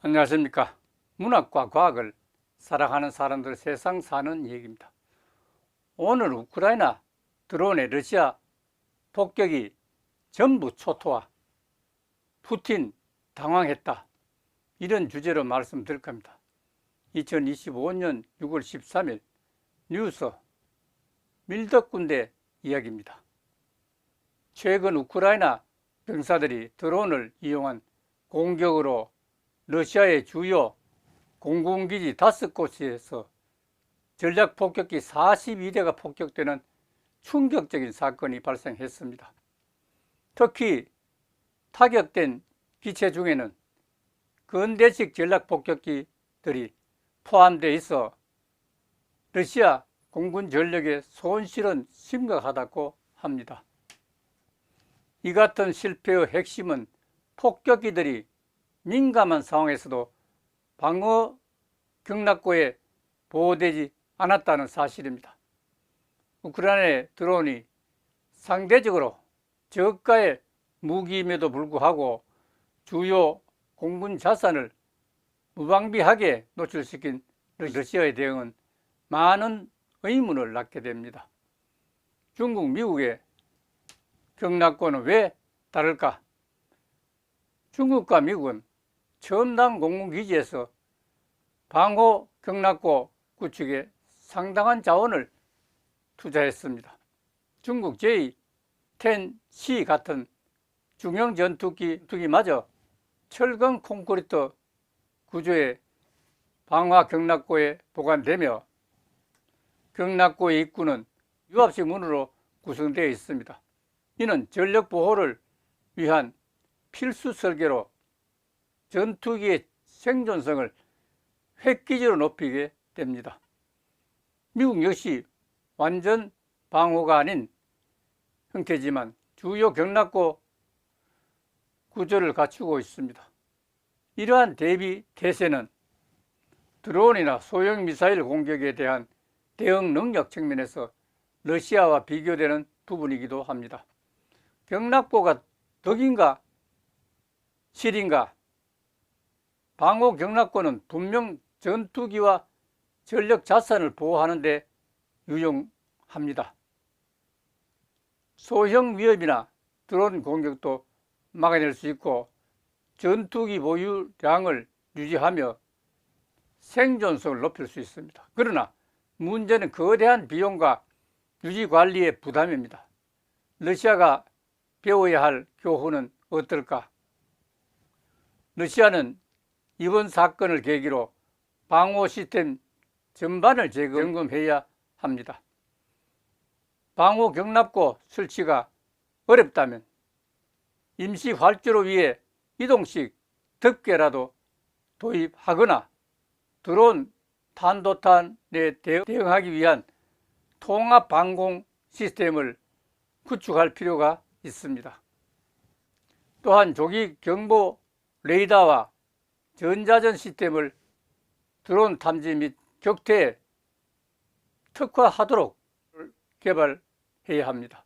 안녕하십니까. 문학과 과학을 사랑하는 사람들 세상 사는 얘기입니다. 오늘 우크라이나 드론의 러시아 폭격이 전부 초토화, 푸틴 당황했다. 이런 주제로 말씀드릴 겁니다. 2025년 6월 13일 뉴스 밀덕 군대 이야기입니다. 최근 우크라이나 병사들이 드론을 이용한 공격으로 러시아의 주요 공군기지 다섯 곳에서 전략 폭격기 42대가 폭격되는 충격적인 사건이 발생했습니다. 특히 타격된 기체 중에는 근대식 전략 폭격기들이 포함되어 있어 러시아 공군 전력의 손실은 심각하다고 합니다. 이 같은 실패의 핵심은 폭격기들이 민감한 상황에서도 방어 경락고에 보호되지 않았다는 사실입니다. 우크라이나의 드론이 상대적으로 저가의 무기임에도 불구하고 주요 공군 자산을 무방비하게 노출시킨 러시아의 대응은 많은 의문을 낳게 됩니다. 중국, 미국의 경락고는 왜 다를까? 중국과 미국은 첨단 공군기지에서 방호 경락고 구축에 상당한 자원을 투자했습니다. 중국 J-10C 같은 중형 전투기 투기마저 철근 콘크리트 구조의 방화 경락고에 보관되며 경락고의 입구는 유압식 문으로 구성되어 있습니다. 이는 전력 보호를 위한 필수 설계로 전투기의 생존성을 획기적으로 높이게 됩니다. 미국 역시 완전 방호가 아닌 형태지만 주요 경락고 구조를 갖추고 있습니다. 이러한 대비 태세는 드론이나 소형 미사일 공격에 대한 대응 능력 측면에서 러시아와 비교되는 부분이기도 합니다. 경락고가 덕인가 실인가 방호 경락고는 분명 전투기와 전력 자산을 보호하는 데 유용합니다. 소형 위협이나 드론 공격도 막아낼 수 있고 전투기 보유량을 유지하며 생존성을 높일 수 있습니다. 그러나 문제는 거대한 비용과 유지 관리의 부담입니다. 러시아가 배워야 할 교훈은 어떨까? 러시아는 이번 사건을 계기로 방호 시스템 전반을 점검해야 합니다. 방호 경납고 설치가 어렵다면 임시 활주로 위에 이동식 덮개라도 도입하거나 드론 탄도탄에 대응하기 위한 통합 방공 시스템을 구축할 필요가 있습니다. 또한 조기 경보 레이더와 전자전 시스템을 드론 탐지 및 격퇴에 특화하도록 개발해야 합니다.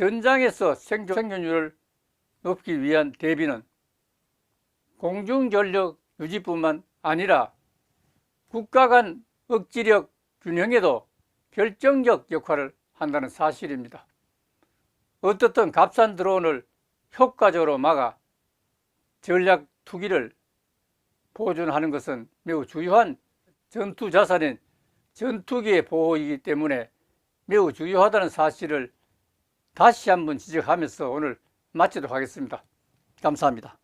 전장에서 생존율을 높이기 위한 대비는 공중전력 유지뿐만 아니라 국가 간 억지력 균형에도 결정적 역할을 한다는 사실입니다. 어떻든 값싼 드론을 효과적으로 막아 전략 투기를 보존하는 것은 매우 중요한 전투 자산인 전투기의 보호이기 때문에 매우 중요하다는 사실을 다시 한번 지적하면서 오늘 마치도록 하겠습니다. 감사합니다.